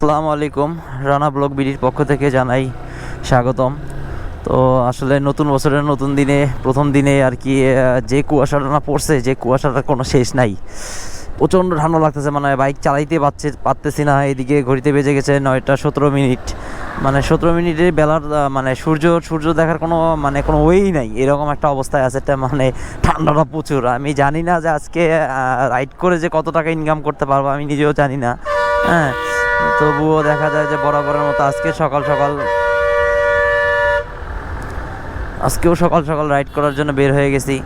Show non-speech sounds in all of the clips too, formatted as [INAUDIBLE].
আসসালামু আলাইকুম। রানা ব্লগ বিডির পক্ষ থেকে জানাই স্বাগতম। তো আসলে নতুন বছরের নতুন দিনে, প্রথম দিনে আর কি যে কুয়াশাটা না পড়ছে, যে কুয়াশাটার কোনো শেষ নাই। প্রচণ্ড ঠান্ডা লাগতেছে মানে বাইক চালাইতে পারছে, পারতেছি না। এদিকে ঘড়িতে বেজে গেছে নয়টা সতেরো মিনিট। মানে সতেরো মিনিটে বেলার মানে সূর্য সূর্য দেখার কোনো মানে কোনো ওয়েই নাই। এরকম একটা অবস্থায় আছে, এটা মানে ঠান্ডাটা প্রচুর। আমি জানি না যে আজকে রাইড করে যে কত টাকা ইনকাম করতে পারব, আমি নিজেও জানি না। হ্যাঁ। তবুও দেখা যায় যে বরাবরের মতো আজকে সকাল সকাল, আজকেও সকাল সকাল রাইড করার জন্য বের হয়ে গেছি।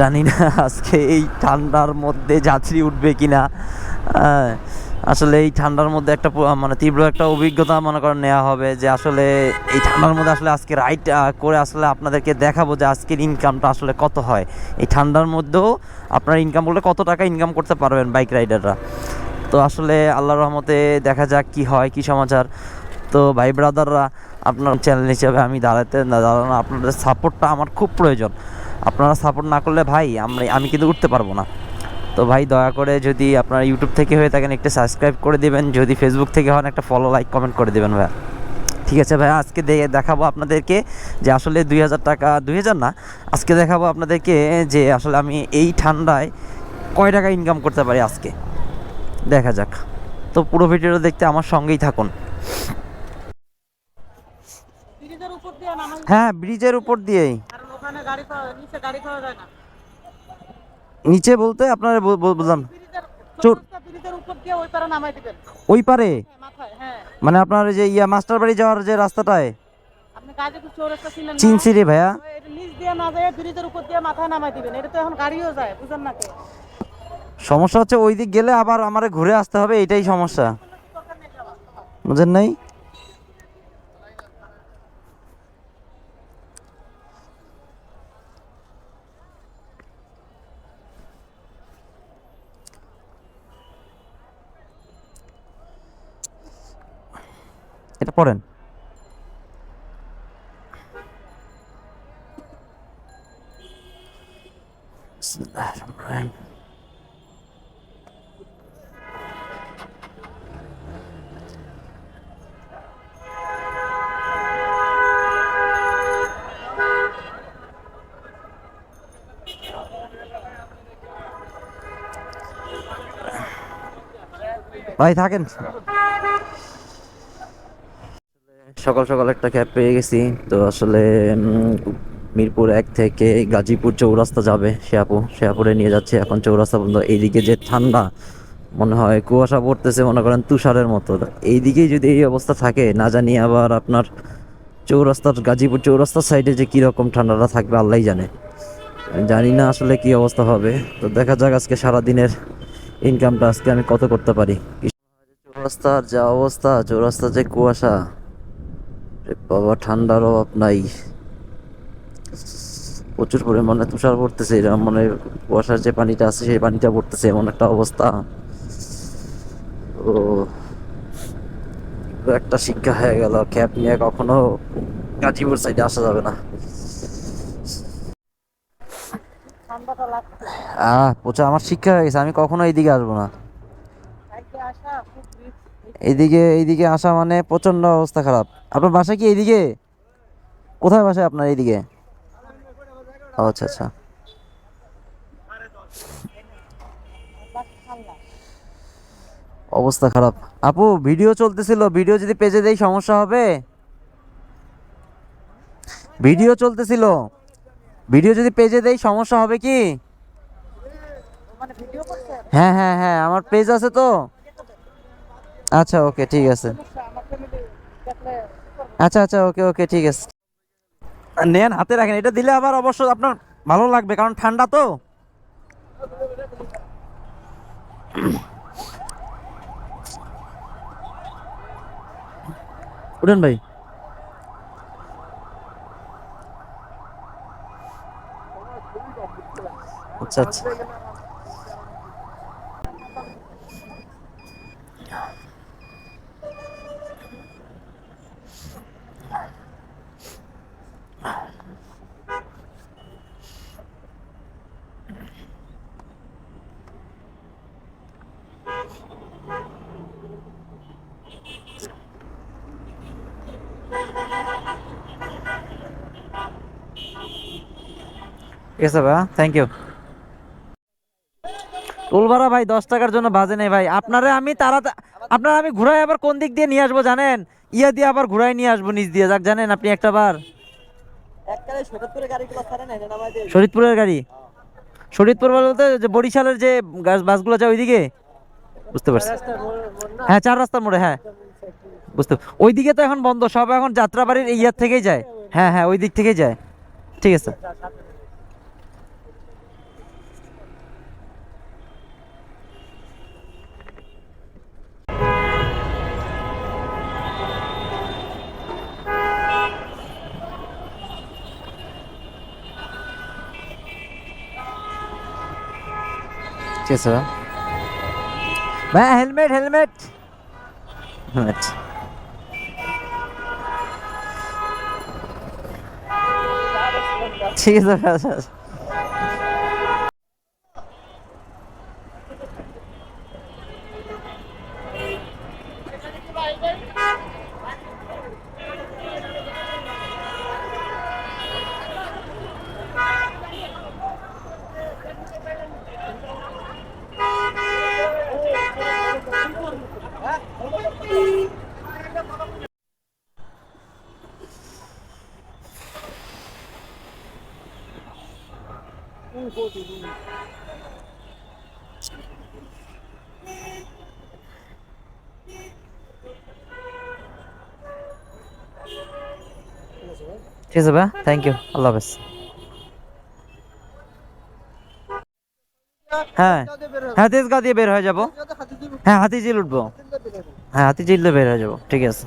জানি না আজকে এই ঠান্ডার মধ্যে যাত্রী উঠবে কি না আসলে এই ঠান্ডার মধ্যে একটা মানে তীব্র একটা অভিজ্ঞতা মনে করেন নেওয়া হবে যে আসলে এই ঠান্ডার মধ্যে আসলে আজকে রাইড করে আসলে আপনাদেরকে দেখাবো যে আজকের ইনকামটা আসলে কত হয়। এই ঠান্ডার মধ্যেও আপনার ইনকাম করলে কত টাকা ইনকাম করতে পারবেন বাইক রাইডাররা তো আসলে আল্লাহর রহমতে দেখা যাক কি হয়, কি সমাচার। তো ভাই ব্রাদাররা, আপনার চ্যানেল হিসেবে আমি দাঁড়াতে না দাঁড়ানো, আপনাদের সাপোর্টটা আমার খুব প্রয়োজন। আপনারা সাপোর্ট না করলে ভাই, আমরা, আমি কিন্তু উঠতে পারব না। তো ভাই দয়া করে যদি আপনারা ইউটিউব থেকে হয়ে থাকেন, একটা সাবস্ক্রাইব করে দেবেন। যদি ফেসবুক থেকে হন, একটা ফলো লাইক কমেন্ট করে দেবেন ভাইয়া ঠিক আছে ভাই, আজকে দেখাবো আপনাদেরকে যে আসলে দুই হাজার টাকা, দুই হাজার না, আজকে দেখাবো আপনাদেরকে যে আসলে আমি এই ঠান্ডায় কয় টাকা ইনকাম করতে পারি আজকে। দেখা যাক। তো পুরো ভিডিওটা দেখতে আমার সঙ্গেই থাকুন। নামাই হ্যাঁ ব্রিজের উপর দিয়েই। নিচে বলতে আপনারা বল- বল- বললাম। ওই পারে হ্যাঁ, হ্যাঁ। মানে আপনার যে ইয়া মাস্টার বাড়ি যাওয়ার যে রাস্তাটায়? চিনছি রে ভাইয়া। নিচ দিয়ে না যায় ব্রিজের উপর দিয়ে মাথায় নামাই দিবেন। এটা তো এখন গাড়িও যায় বুঝেন না কে? সমস্যা হচ্ছে ওই দিক গেলে আবার আমার ঘুরে আসতে হবে, এটাই সমস্যা। বুঝেন নাই? এটা পড়েন। ভাই, থাকেন। সকাল সকাল একটা ক্যাব পেয়ে গেছি। তো আসলে মিরপুর এক থেকে গাজীপুর চৌরাস্তা যাবে শেয়াপুর শেয়াপুরে নিয়ে যাচ্ছে এখন চৌরাস্তা পর্যন্ত এইদিকে যে ঠান্ডা, মনে হয় কুয়াশা পড়তেছে, মনে করেন তুষারের মতো। এইদিকেই যদি এই অবস্থা থাকে, না জানি আবার আপনার চৌরাস্তার, গাজীপুর চৌরাস্তার সাইডে যে কীরকম ঠান্ডাটা থাকবে, আল্লাহই জানে। জানি না আসলে কি অবস্থা হবে। তো দেখা যাক আজকে সারাদিনের ইনকামটা আজকে আমি কত করতে পারি? চৌরাস্তার যা অবস্থা চৌরাস্তার যে কুয়াশা বাবা, ঠান্ডার অভাব নাই। প্রচুর পরিমাণে তুষার পড়তেছে এরকম মানে কুয়াশার যে পানিটা আছে, সেই পানিটা পড়তেছে, এমন একটা অবস্থা। ও, একটা শিক্ষা হয়ে গেল ক্যাব নিয়ে কখনো গাজীপুর সাইডে আসা যাবে না ঠান্ডাটা লাগছে আহ পোচা আমার শিক্ষা হয়ে গেছে আমি কখনো এইদিকে আসব না। এইদিকে এইদিকে আসা মানে প্রচণ্ড অবস্থা খারাপ। আপনার বাসা কি এইদিকে? কোথায় বাসা আপনার এইদিকে? আচ্ছা আচ্ছা। অবস্থা খারাপ। আপু ভিডিও চলতেছিল ভিডিও যদি পেজে দেই সমস্যা হবে? ভিডিও চলতেছিল। ভিডিও যদি পেজে দেই সমস্যা হবে কি? মানে হ্যাঁ হ্যাঁ হ্যাঁ আমার পেজ আছে তো। আচ্ছা ওকে ঠিক আছে। আচ্ছা আচ্ছা ওকে ওকে ঠিক আছে। নেন হাতে রাখেন এটা দিলে আবার অবশ্য আপনার ভালো লাগবে কারণ ঠান্ডা তো। উঠেন ভাই। আচ্ছা আচ্ছা Yes, sir. Thank you. ইউ ভাই দশ টাকার জন্য বাজে নেই ভাই। আপনারে আমি তারা আপনারা আমি ঘুরাই আবার কোন দিক দিয়ে নিয়ে আসব জানেন? ইয়া দিয়ে আবার ঘুরাই নিয়ে আসব নিচ দিয়ে। যাক জানেন আপনি একটা বার। শরীদপুরের গাড়ি? শরীদপুর বলতে যে বরিশালের যে গাছ বাসগুলো যায় ওইদিকে? বুঝতে পারছি। হ্যাঁ চার রাস্তার মোড়ে হ্যাঁ। বুঝতে ওইদিকে তো এখন বন্ধ সব এখন যাত্রাবাড়ির ইয়ার থেকেই যায়। হ্যাঁ হ্যাঁ ওই দিক থেকেই যায়। ঠিক আছে। ঠিক আছে ভাই। ভাই হেলমেট হেলমেট হেলমেট ঠিক ঠিক আছে, ভাই। থ্যাংক ইউ আল্লাহ হ্যাঁ। হ্যাঁ তেজগাঁও দিয়ে বের হয়ে যাব। হ্যাঁ হাতিঝিল উঠবো। হ্যাঁ হাতিঝিল দিয়ে বের হয়ে যাব। ঠিক আছে।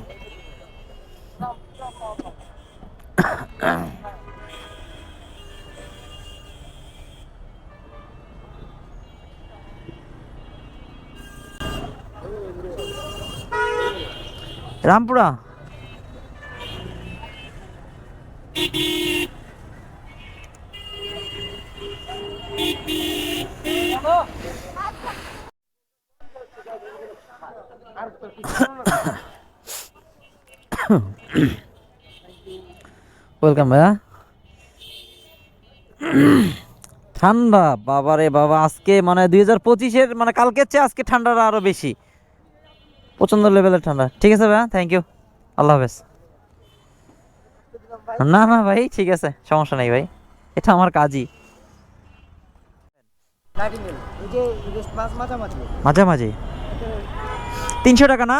রামপুরা। ওয়েলকাম ভাইয়া। ঠান্ডা, বাবারে বাবা, আজকে মানে দুই হাজার পঁচিশের মানে কালকের চেয়ে আজকে ঠান্ডাটা আরও বেশি। প্রচণ্ড লেভেলের ঠান্ডা। ঠিক আছে ভাইয়া থ্যাংক ইউ আল্লাহ হাফেজ। না না ভাই, ঠিক আছে, সমস্যা নেই ভাই। এটা আমার কাজই। মাঝামাঝি। তিনশো টাকা না?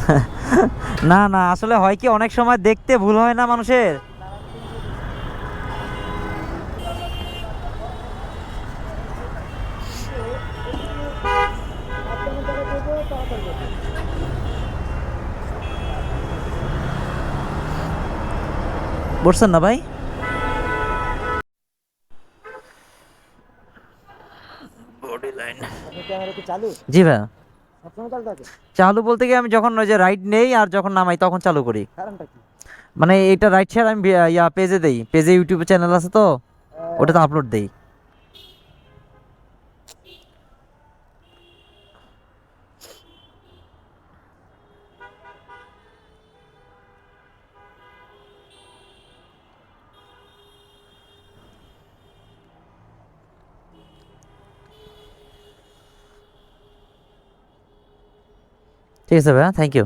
[LAUGHS] না না, আসলে হয় কি, অনেক সময় দেখতে ভুল হয় না মানুষের। বসছেন না ভাই? জি ভাই চালু বলতে গিয়ে আমি যখন ওই যে রাইড নেই আর যখন নামাই তখন চালু করি। মানে এটা রাইড শেয়ার আমি ইয়া পেজে দেই। পেজে ইউটিউব চ্যানেল আছে তো ওটাতে আপলোড দেই। ঠিক আছে ভাই থ্যাংক ইউ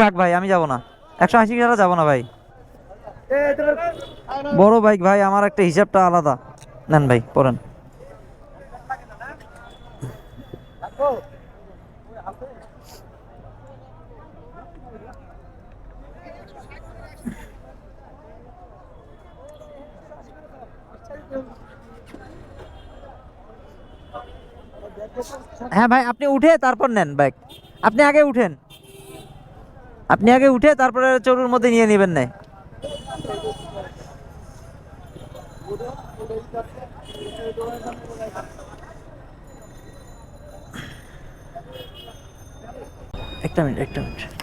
থাক ভাই, আমি যাব না। একশো আশি টাকা যাব না ভাই। বড় বাইক ভাই, আমার একটা হিসাবটা আলাদা। নেন ভাই পড়েন হ্যাঁ ভাই, আপনি উঠে তারপর নেন বাইক আপনি আগে উঠেন। আপনি আগে উঠে তারপরে চরুর মধ্যে নিয়ে নেবেন না একটা মিনিট একটা মিনিট।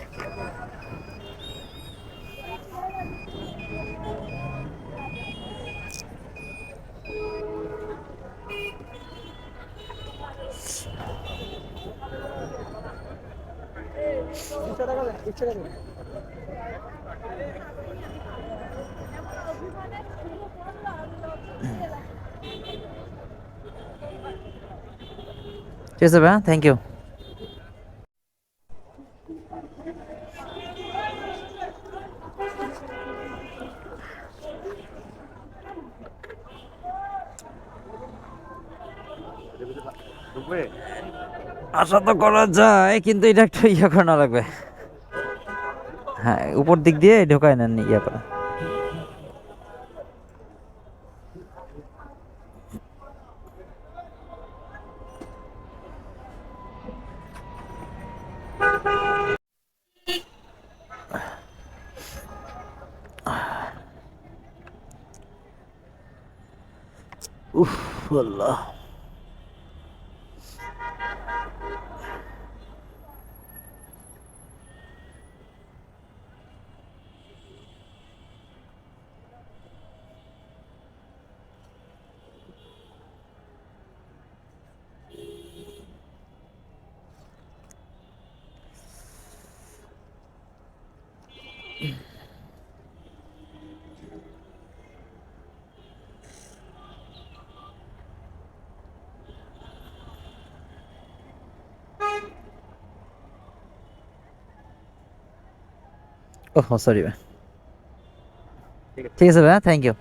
ঠিক আছে থ্যাংক ইউ আশা তো করা যায় কিন্তু এটা একটু ইয়ে করানো লাগবে। হ্যাঁ উপর দিক দিয়ে ঢোকায় নেন ইয়ে করে উফ আল্লাহ। ওহ সরি ভাই ঠিক আছে ভাই থ্যাংক ইউ